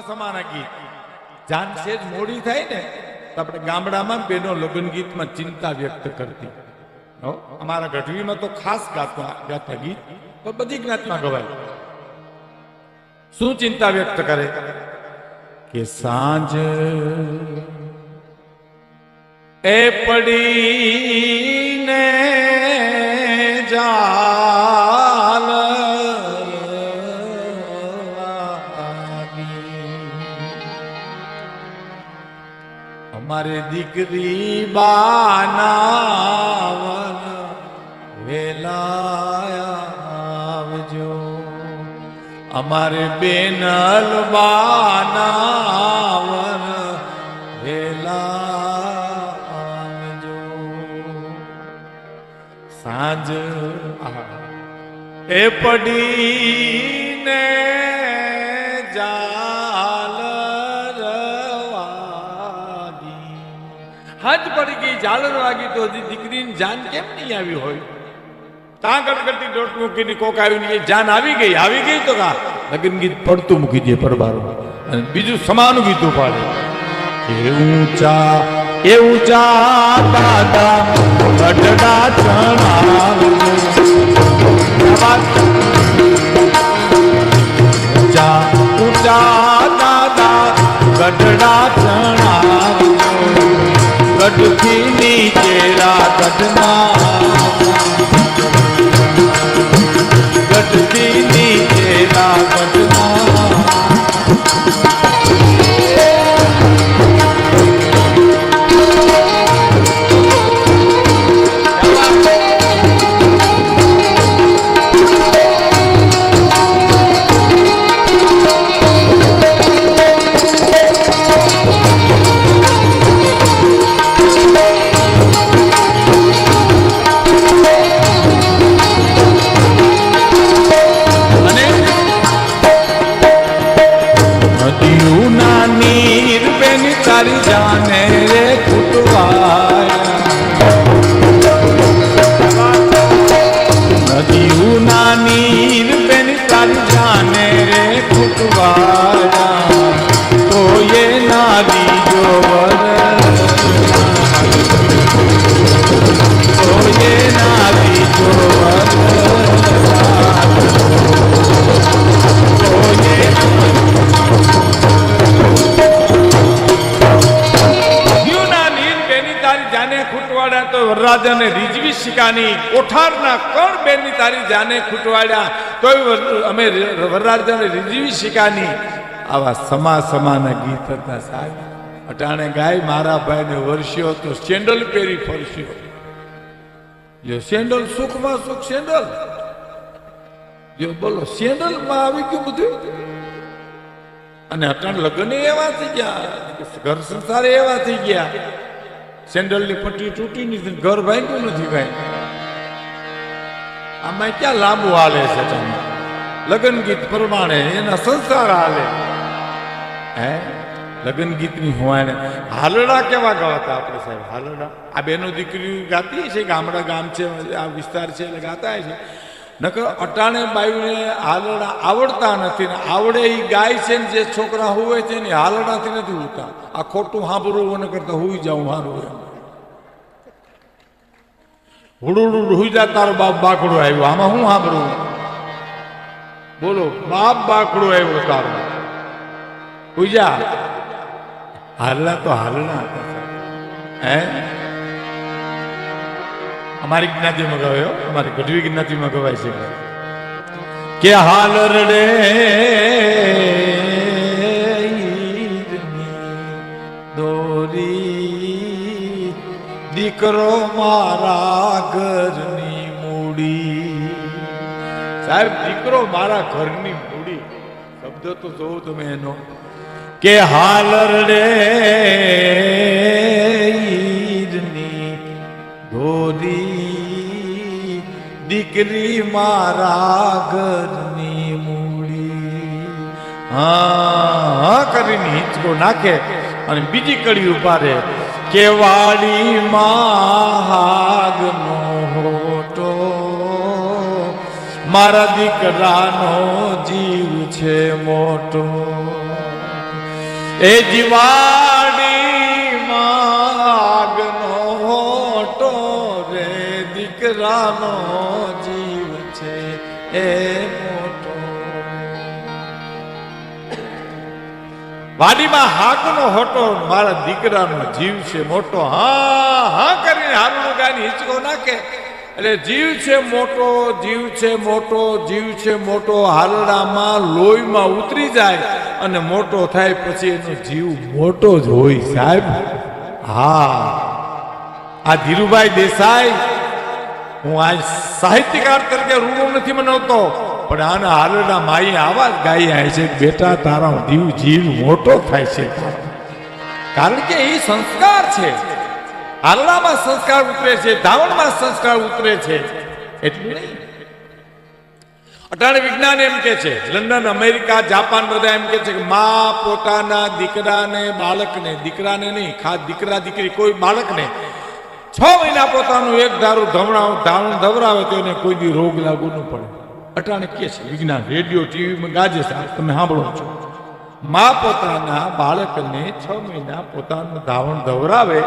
સમા સમાના ગીત. જાન સેજ મોડી થાય ને, તો આપણે ગામડામાં બેનો લગ્ન ગીતમાં ચિંતા વ્યક્ત કરતી. અમારા ગઢવીમાં તો ખાસ ગાતા ગાતા ગીત, પણ બધી જ્ઞાતમાં ગવાય. શું ચિંતા વ્યક્ત કરે? કે સાંજ એ પડીને જાલ અમારે દીકરી બાનાવન વેલાયા આવજો અમારે બેનલ બાનાવન વેલા આવજો સાંજ. એ પડીને ઝાલર વાગી તો હજી દીકરીની જાન કેમ નહીં આવી હોય? ત્યાં ગટગટી દોટ મૂકીને કોક આવ્યું ને જાન આવી ગઈ આવી ગઈ તો કા? લગ્ન ગીત પડતું મૂકી દે પરબારો. અને બીજું સમાનું ગીતું પાડે એ ઊંચા એ ઊંચા દાદા, ગઢડા ચણાવજો ઊંચા ઊંચા દાદા, ગઢડા ચણાવજો ગઢથી નીચે ગઢના ખૂટવાડ્યા તો વરરાજાને રીઝવી શિકાની, કોઠારના કણ બેની તારી જાને ખૂટવાડ્યા. તોય અમે વરરાજાને રીઝવી શિકાની. આવા સમા સમાના ગીત હતા સાહેબ. અટાણે ગાય મારા ભાઈને વર્ષ્યો તો સેન્ડલ પહેરી ફરસ્યો. જો સેન્ડલ સુખમાં સુખ સેન્ડલ જો બોલો સેન્ડલમાં આવી ગયું બધું? અને અટાણ લગ્ન એવા થઈ ગયા. ઘર સંસાર એવા થઈ ગયા. સેન્ડલની પટ્ટી તૂટી નથી ઘર ભાંગ્યું નથી ભાઈ. આમાં ક્યાં લાંબુ હાલે છે તમે? લગ્ન ગીત પ્રમાણે એના સંસાર હાલે. હે? લગ્ન ગીતની હોવાને હાલડા કેવા ગાતા આપણે સાહેબ? હાલડા. આ બેનો દીકરી ગાતી છે ગામડા ગામ છે, આ વિસ્તાર છે, એટલે ગાતા છે નકર અટાણે બાયુને હાલડા આવડતા નથી ને આવડે એ ગાય છે ને જે છોકરા હોય છે ને હાલડાથી નથી હોતા. આ ખોટું સાંભળવું ન કરતા હુઈ જાઉં હારું એમ. હુડુડું હોઈ જા, તારો બાપ બાકડો આવ્યો. આમાં હું સાંભળું? બોલો, બાપ બાકડો આવ્યો તારો. હોઈ જા. હાલના તો હાલના હતા. હે? અમારી જ્ઞાતિમાં ગવાયો અમારી ગઢવી જ્ઞાતિમાં ગવાય છે. કે હાલ રડે દોરી. દીકરો મારા ઘરની મૂડી. સાહેબ, દીકરો મારા ઘરની મૂડી. શબ્દ તો જોઉં તમે એનો. કે હાલ રડે દીકરી મારા ઘરની મૂડી. હા, કરીને હિંચકો નાખે અને બીજી કડી ઉપાડે. કે વાડી માગનો હોટો. મારા દીકરાનો જીવ છે મોટો. એ જીવાડી માગનો હોટો રે દીકરાનો એ મોટો વાડીમાં હાકનો હોટો મારા દીકરાનો જીવ છે મોટો. હા હા કરીને હારું ગાની હિંચકો નાખે. એટલે જીવ છે મોટો, જીવ છે મોટો, જીવ છે મોટો. હાલડામાં લોહીમાં ઉતરી જાય અને મોટો થાય પછી એનો જીવ મોટો જ હોય સાહેબ. હા. આ ધીરુભાઈ દેસાઈ હું આ સાહિત્યકાર તરીકે રૂડો નથી મનાવતો, પણ આના હાલના માઈ આવા જ ગાઈ આવે છે બેટા, તારા જીવ જીવ મોટો થાય છે. કારણ કે એ સંસ્કાર છે. હાલનામાં સંસ્કાર ઉતરે છે, ધાવણમાં સંસ્કાર ઉતરે છે. એટલું નહીં. અટાણે વિજ્ઞાન એમ કે છે, લંડન, અમેરિકા, જાપાન બધા એમ કે છે કે, મા પોતાના દીકરાને, બાળકને, દીકરાને નહીં ખાસ દીકરા, દીકરી કોઈ બાળકને છ મહિના પોતાનું એક ધારું ધમણાવ, ધારણ ધવરાવે તો એને કોઈ બી રોગ લાગુ ન પડે. અટાણે કે છે, વિજ્ઞાન રેડિયો ટીવીમાં ગાજે છે તમે સાંભળો છો. મા પોતાના બાળકને છ મહિના પોતાનું ધાવણ ધવરાવે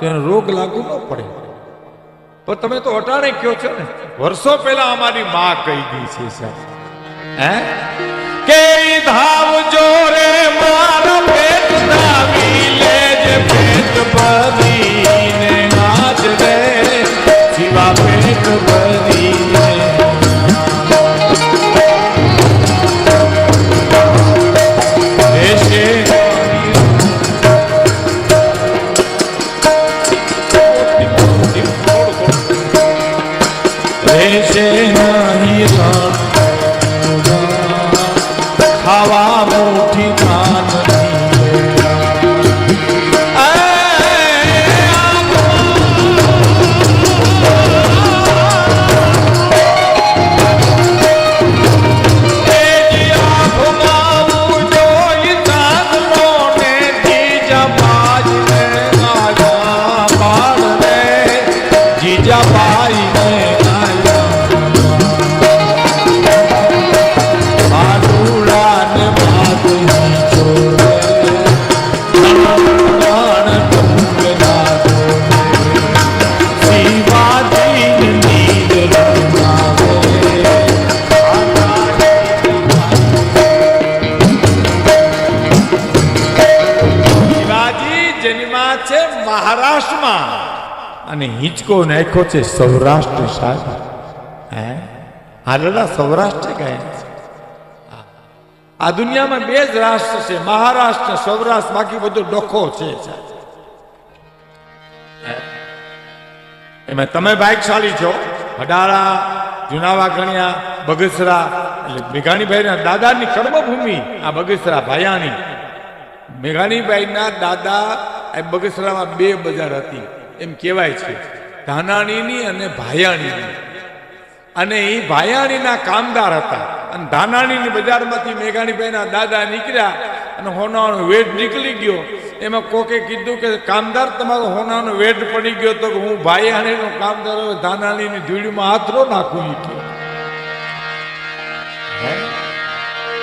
તો એને રોગ લાગુ ન પડે. પણ તમે તો અટાણે કયો છો ને, વર્ષો પહેલા અમારી મા કહી ગઈ છે, સાહેબ. હે? કે ધાવ જોરે મારા પેટ નાવી લેજે પેટ ભરીને અને હિંચકો નાખ્યો છે સૌરાષ્ટ્ર સાહેબ હે? હાલડા સૌરાષ્ટ્ર કહે આ દુનિયામાં બે જ રાષ્ટ્ર છે, મહારાષ્ટ્ર, સૌરાષ્ટ્ર, બાકી બધો ડોખો છે. એમાં તમે ભાગશાળી છો હડાળા જુનાવા ગણ્યા, બગસરા, એટલે મેઘાણીભાઈના દાદાની કર્મભૂમિ, આ બગસરા ભાયાની. મેઘાણીભાઈના દાદા એ બગસરામાં બે બજાર હતી. એમ કહેવાય છે. ધાનાણીની અને ભાયાણીની. અને એ ભાયાણીના કામદાર હતા. અને ધાનાણીની બજારમાંથી મેઘાણીભાઈના દાદા નીકળ્યા અને હોનાનો વેટ નીકળી ગયો. એમાં કોકે કીધું કે, કામદાર, તમારો હોનાનો વેટ પડી ગયો તો હું ભાયાણીનો કામદાર ધાનાણીની ધૂળીમાં હાથ નો નાખું નીકળ્યો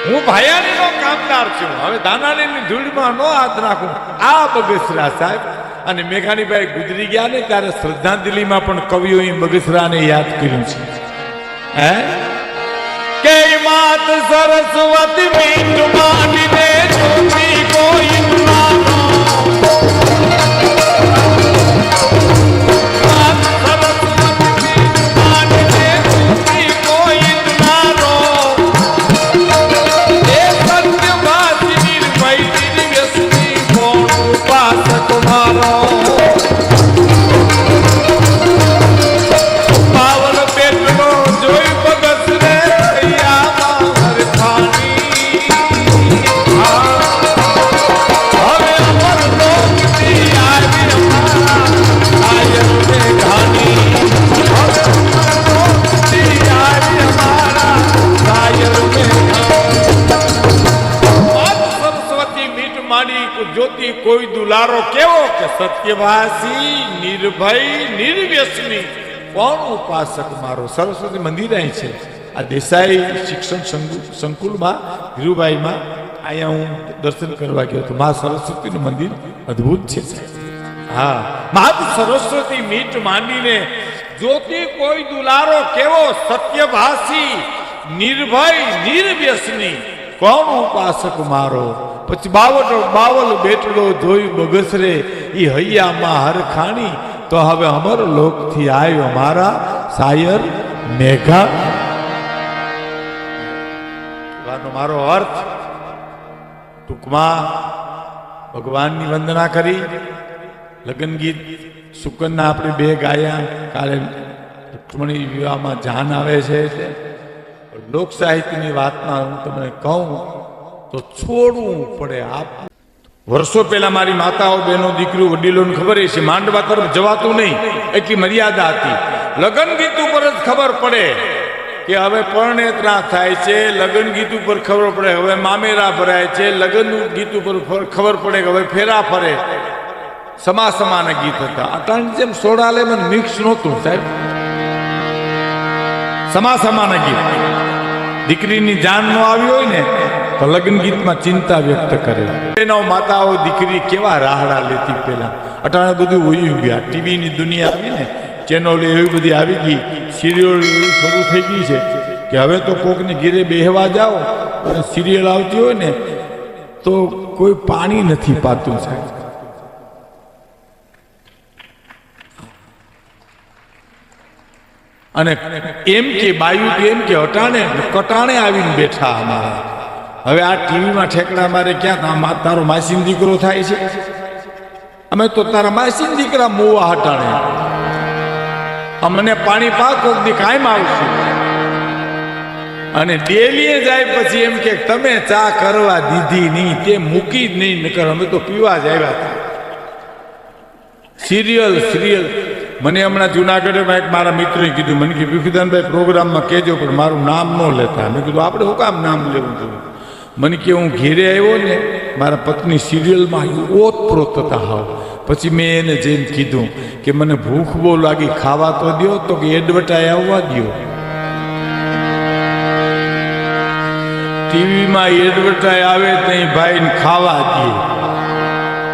હું? ભાયાણીનો કામદાર છું. હવે દાનાણીની ધૂળમાં નો હાથ નાખું આ બગસરા સાહેબ અને મેઘાણીભાઈ ગુજરી ગયા ને ત્યારે શ્રદ્ધાંજલિમાં પણ કવિઓએ બગસરાને યાદ કર્યું છે. હે? કે માત સરસ્વતી મીઠ માંડીને જોતી કોઈ સત્યવાસી નિર્ભય, નિર્વ્યસની. કોણ ઉપાસક મારો? સરસ્વતી મંદિર અહીં છે. આ દેસાઈ શિક્ષણ સંકુલમાં, ધીરુભાઈમાં, અહીંયા હું દર્શન કરવા ગયો હતો. મા સરસ્વતીનું મંદિર અદ્ભુત છે. હા. માત સરસ્વતી મીટ માંડીને, જોતી કોઈ દુલારો કેવો? સત્યભાસી, નિર્ભય, નિર્વ્યસની. કોણ ઉપાસક મારો? પછી બાવટ બાવલ બેટડો જોઈ બગસરે એ હૈયામાં હરખાણી તો હવે અમર લોકથી આવ્યો મારા સાયર મેઘા. મારો અર્થ, ટૂંકમાં ભગવાનની વંદના કરી. લગ્ન ગીત, સુકનના આપણે બે ગાયા. કાલે રૂક્ષ્મણી વિવાહમાં જાન આવે છે. એટલે લોક સાહિત્યની વાતમાં હું તમને કહું, તો છોડવું પડે આપ. વર્ષો પહેલા મારી માતાઓ, બહેનો, દીકરીઓ, વડીલોને ખબર છે, માંડવા તરફ જવાતું નહીં, એટલી મર્યાદા હતી. લગ્ન ગીત ઉપર જ ખબર પડે કે હવે પરણેતરા થાય છે, લગ્ન ગીત ઉપર ખબર પડે, હવે મામેરા ભરાય છે, લગ્ન ગીત ઉપર ખબર પડે કે હવે ફેરા ફરે. સમા સમાના ગીત હતા. અટાણી જેમ સોડાલે મિક્સ નહોતું, સાહેબ. સમા સમાન ગીત દીકરીની જાન નો આવી હોય ને, તો લગ્ન ગીતમાં ચિંતા વ્યક્ત કરે. એનો માતાઓ, દીકરી કેવા રાહડા લેતી પેલા અટાણે બધું ઉયું ગયા. ટીવીની દુનિયા આવી ને, ચેનલ એવી બધી આવી ગઈ, સિરિયલ એવી શરૂ થઈ ગઈ છે કે હવે તો કોકને ઘેરે બેહવા જાઓ અને સિરિયલ આવતી હોય ને, તો કોઈ પાણી નથી પાતું સાહેબ. અને એમ કે બાયુ એમ કે અટાણે, કટાણે આવીને બેઠા અમારા. હવે આ ટીવીમાં ઠેકડા મારે ક્યાં? તારો માસીન દીકરો થાય છે. અમે તો તારા માસીન દીકરા મોવા હટાણે. અમને પાણી પાક કોક દી કાયમ આવશું. અને ડેલીએ જાય પછી એમ કે તમે ચા કરવા દીધી નહીં, તે મૂકી જ નહીં, નકર અમે તો પીવા જ આવ્યા હતા. Serial serial. મને હમણાં જુનાગઢમાં એક મારા મિત્રએ કીધું, મને કે વિખુદાનભાઈ પ્રોગ્રામમાં કહેજો, પણ મારું નામ ન લેતા. મેં કીધું, આપણે શું કામ નામ લેવું જોઈએ? મને કે, હું ઘેરે આવ્યો ને, મારા પત્ની સિરિયલમાં ઓતપ્રોત હતા હાવ. પછી મેં એને જઈને કીધું કે, મને ભૂખ બહુ લાગી, ખાવા તો દ્યો, તો કે એડવર્ટાઈ આવવા દ્યો. ટીવીમાં એડવર્ટાઈ આવે ત્યાં ભાઈને ખાવા દે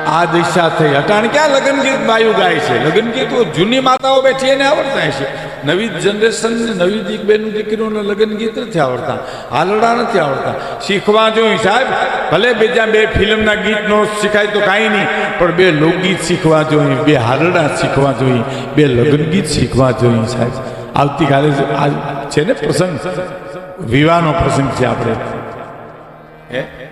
આ દિશા થઈ. અટાણ ક્યાં લગ્ન ગીત બાયુ ગાય છે? લગ્ન ગીત જૂની માતાઓ બેઠી એને આવડતા છે. નવી જનરેશન નવી દીક બેન દીકરીઓને લગ્ન ગીત નથી આવડતા. હાલડા નથી આવડતા. શીખવા જોઈએ સાહેબ, ભલે બીજા બે ફિલ્મના ગીત નો શીખાય તો કાંઈ નહીં, પણ બે લોકગીત શીખવા જોઈએ બે હાલડા શીખવા જોઈએ બે લગ્ન ગીત શીખવા જોઈએ સાહેબ. આવતીકાલે છે ને પ્રસંગ? વિવાહનો પ્રસંગ છે આપણે. હે?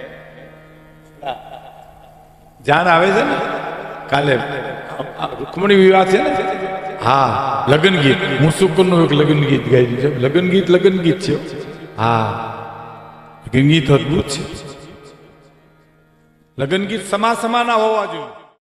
જાન આવે છે ને? કાલે રૂકમણી વિવાહ છે ને? હા, લગ્ન ગીત. હું શુકરનું એક લગ્ન ગીત ગાયું છે. લગ્ન ગીત લગ્ન ગીત છે. હા, લગ્ન ગીત અદભુત છે. લગ્ન ગીત સમા સમાના હોવા જોઈએ.